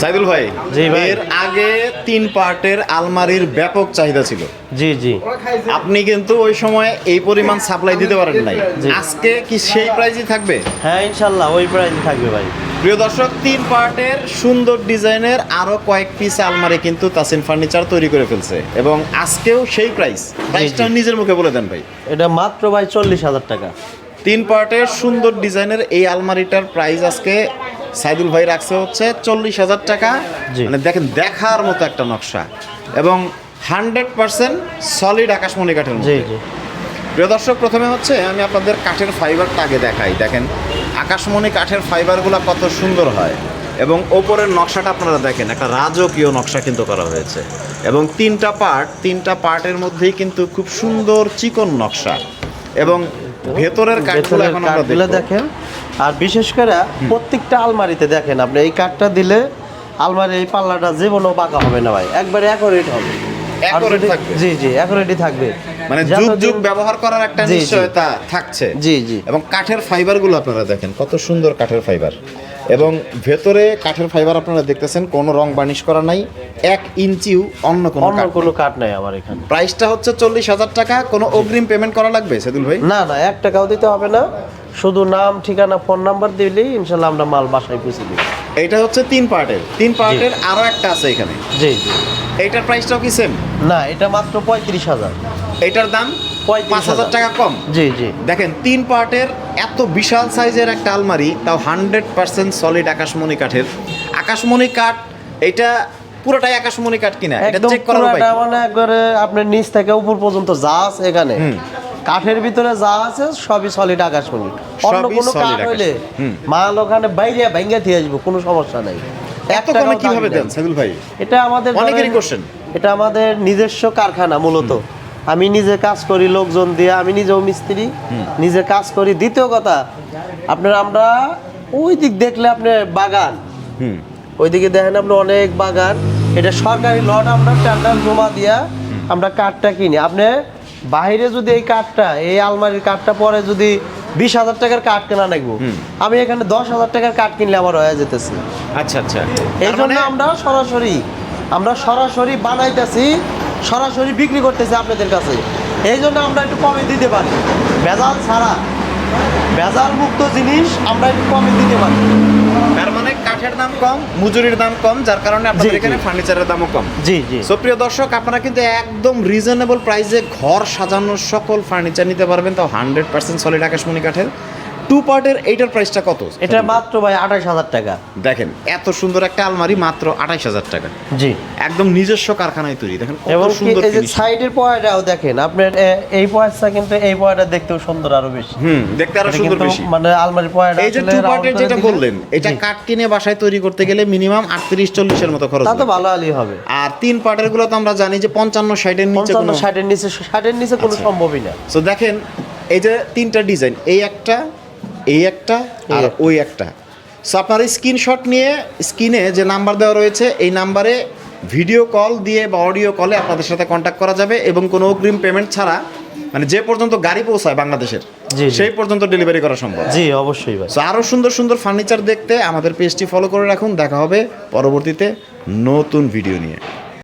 সাইদুল ভাই জি ভাই। এর আগে তিন পার্টের আলমারির ব্যাপক চাহিদা ছিল। জি জি। আপনি কিন্তু ওই সময় এই পরিমাণ সাপ্লাই দিতে পারেন নাই। আজকে কি সেই প্রাইজই থাকবে? হ্যাঁ ইনশাল্লাহ ওই প্রাইস থাকবে ভাই। প্রিয় দর্শক তিন পার্টের সুন্দর ডিজাইনের আরও কয়েক পিস আলমারি কিন্তু তাসিন ফার্নিচার তৈরি করে ফেলছে। এবং আজকেও সেই প্রাইস প্রাইসটা নিজের মুখে বলে দেন ভাই। এটা মাত্র ভাই চল্লিশ হাজার টাকা। তিন পার্টের সুন্দর ডিজাইনের এই আলমারিটার প্রাইস আজকে সাইদুল ভাই রাখছে হচ্ছে চল্লিশ হাজার টাকা। মানে দেখেন দেখার মতো একটা নকশা। এবং হান্ড্রেড পার্সেন্ট সলিড আকাশমণি কাঠের প্রিয় দর্শক প্রথমে হচ্ছে আমি আপনাদের কাঠের ফাইবারটা আগে দেখাই। দেখেন আকাশমণি কাঠের ফাইবারগুলো কত সুন্দর হয়। এবং ওপরের নকশাটা আপনারা দেখেন একটা রাজকীয় নকশা কিন্তু করা হয়েছে। এবং তিনটা পার্ট তিনটা পার্টের মধ্যেই কিন্তু খুব সুন্দর চিকন নকশা। এবং ভেতরের কাঠগুলো এখন আমরা দেখেন। আর বিশেষ করে প্রত্যেকটা আলমারিতে দেখেন আপনি এই কাঠটা দিলে আলমারি এই পাল্লাটা জীবনও বাঁকা হবে না ভাই একবারে অ্যাকোরেট হবে? জি জি অ্যাকোরেটই থাকবে। মানে যুগ যুগ ব্যবহার করার একটা। নিশ্চয়তা থাকছে। জি জি। এবং কাঠের ফাইবারগুলো আপনারা দেখেন কত সুন্দর কাঠের ফাইবার। এবং ভেতরে কাঠের ফাইবার আপনারা দেখতেছেন কোনো রং বার্নিশ করা নাই এক ইঞ্চিও অন্য কোনো অন্য কোনো কাঠ নাই আমার এখানে। প্রাইসটা হচ্ছে চল্লিশ হাজার টাকা কোনো অগ্রিম পেমেন্ট করা লাগবে সেদুল ভাই? না না এক টাকাও দিতে হবে না। শুধু নাম ঠিকানা ফোন নাম্বার দিলেই ইনশাল্লাহ আমরা মাল বাসায় পৌঁছে দিই এইটা হচ্ছে তিন পার্টের। তিন পার্টের আরও একটা আছে এখানে। জি জি। এইটার প্রাইসটাও কি সেম না এটা মাত্র পঁয়ত্রিশ হাজার। এইটার দাম 35,000 পাঁচ হাজার টাকা কম। জি জি। দেখেন তিন পার্টের এত বিশাল সাইজের একটা আলমারি তাও হান্ড্রেড পার্সেন্ট সলিড আকাশমণি কাঠের। আকাশমণি কাঠ এটা পুরোটাই আকাশমণি কাঠ কিনা? এটা চেক করার উপায় পুরাটা কি? মানে একবারে আপনার নিচ থেকে উপর পর্যন্ত যা আছে এখানে। কাঠের ভিতরে যা আছে সবই সলিড আকাশমণি। অন্য সবই কোনো কাঠ হইলে মাল ওখানে বাইরে ভাঙ্গা দিয়ে আসব কোনো সমস্যা নাই। এত কমে কীভাবে দেন সাইদুল ভাই? এটা আমাদের অনেকেরই এটা আমাদের নিজস্ব কারখানা মূলত। আমি নিজে কাজ করি লোকজন দিয়ে আমি নিজেও মিস্ত্রি নিজে কাজ করি। দ্বিতীয় কথা আপনার আমরা ওই দিক দেখলে আপনার বাগান। ওইদিকে দেখেন আপনি অনেক বাগান। এটা সরকারি লট আমরা টেন্ডার জমা দিয়া আমরা কাঠটা কিনি। আপনি বাইরে যদি এই কাঠটা এই আলমারির কাঠটা পরে যদি বিশ হাজার টাকার কাঠ কেনা লাগবো আমি এখানে দশ হাজার টাকার কাঠ কিনলে আমার হয়ে যেতেছে। আচ্ছা আচ্ছা। এই জন্য মানে আমরা সরাসরি আমরা সরাসরি বানাইতেছি সরাসরি বিক্রি করতেছি আপনাদের কাছে। এই জন্য আমরা একটু কমে দিতে পারি। ভেজাল ছাড়া ভেজাল মুক্ত জিনিস আমরা একটু কমে দিতে পারি তার মানে কাঠের দাম কম মজুরির দাম কম যার কারণে আপনাদের এখানে ফার্নিচারের দামও কম। জি জি। সো প্রিয় দর্শক আপনারা কিন্তু একদম রিজনেবল প্রাইসে ঘর সাজানোর সকল ফার্নিচার নিতে পারবেন তাও হান্ড্রেড পার্সেন্ট সলিড আকাশমণি কাঠের। টু পার্টের এইটার প্রাইসটা কত? এটা মাত্র ভাই আঠাশ হাজার টাকা। দেখেন এত সুন্দর একটা আলমারি মাত্র আঠাইশ হাজার টাকা। জি। একদম নিজস্ব কারখানায় তৈরি দেখেন এবং সুন্দর এই যে সাইডের পয়টাও দেখেন আপনার এই পয়সা কিন্তু এই পয়টা দেখতেও সুন্দর আরও বেশি। হুম দেখতে আরও সুন্দর বেশি। মানে আলমারি পয়টা এই যে টু পার্টের যেটা বললেন এটা কাঠ কিনে বাসায় তৈরি করতে গেলে মিনিমাম আটত্রিশ চল্লিশের মতো খরচ তা তো ভালো আলি হবে। আর তিন পার্টেরগুলো তো আমরা জানি যে পঞ্চান্ন ষাটের নিচে পঞ্চান্ন কোনো ষাটের নিচে ষাটের নিচে কোনো আচ্ছা। সম্ভবই না। সো দেখেন এই যে তিনটা ডিজাইন এই একটা এই একটা আর ওই একটা। সো আপনার স্ক্রিনশট নিয়ে স্ক্রিনে যে নাম্বার দেওয়া রয়েছে এই নাম্বারে ভিডিও কল দিয়ে বা অডিও কলে আপনাদের সাথে কন্ট্যাক্ট করা যাবে এবং কোনো অগ্রিম পেমেন্ট ছাড়া মানে যে পর্যন্ত গাড়ি পৌঁছায় বাংলাদেশের। সেই পর্যন্ত ডেলিভারি করা সম্ভব। জি অবশ্যই ভাই। আরও সুন্দর সুন্দর ফার্নিচার দেখতে আমাদের পেজটি ফলো করে রাখুন। দেখা হবে পরবর্তীতে নতুন ভিডিও নিয়ে।